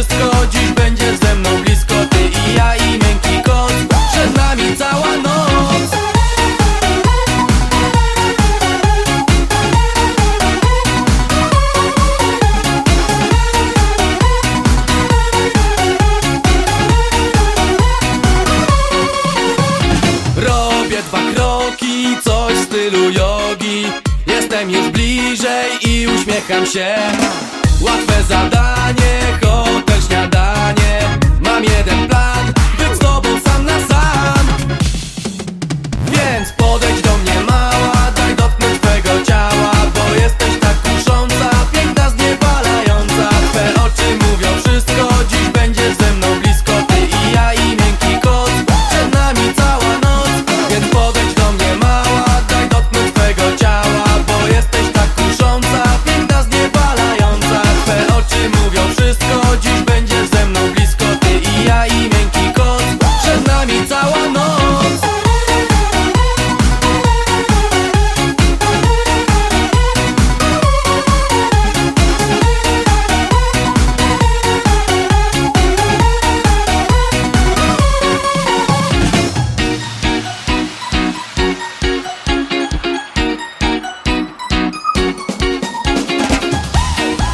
wszystko Dziś będziesz ze mną blisko. Ty i ja i miękki kot Przed nami cała noc. Robię dwa kroki, coś w stylu jogi. Jestem już bliżej i uśmiecham się. Łatwe zadanie.